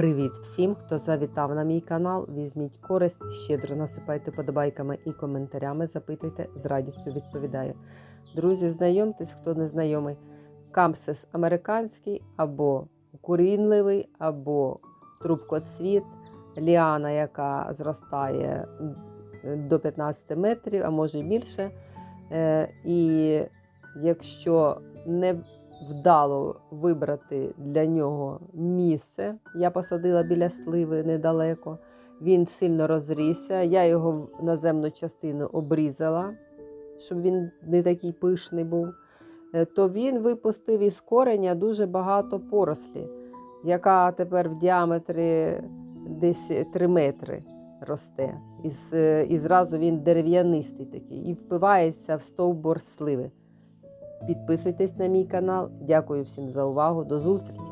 Привіт всім, хто завітав на мій канал. Візьміть користь, щедро насипайте подобайками і коментарями. Запитуйте, з радістю відповідаю. Друзі, знайомтесь, хто не знайомий. Камсис американський або укорінливий, або трубкоцвіт, ліана, яка зростає до 15 метрів, а може й більше. Е, І якщо не вдало вибрати для нього місце. Я посадила біля сливи недалеко. Він сильно розрісся. Я його наземну частину обрізала, щоб він не такий пишний був. Е, То він випустив із кореня дуже багато порослі, яка тепер в діаметрі десь 3 метри росте. І, і зразу він дерев'янистий такий і впивається в стовбур сливи. Підписуйтесь на мій канал. Дякую всім за увагу. До зустрічі!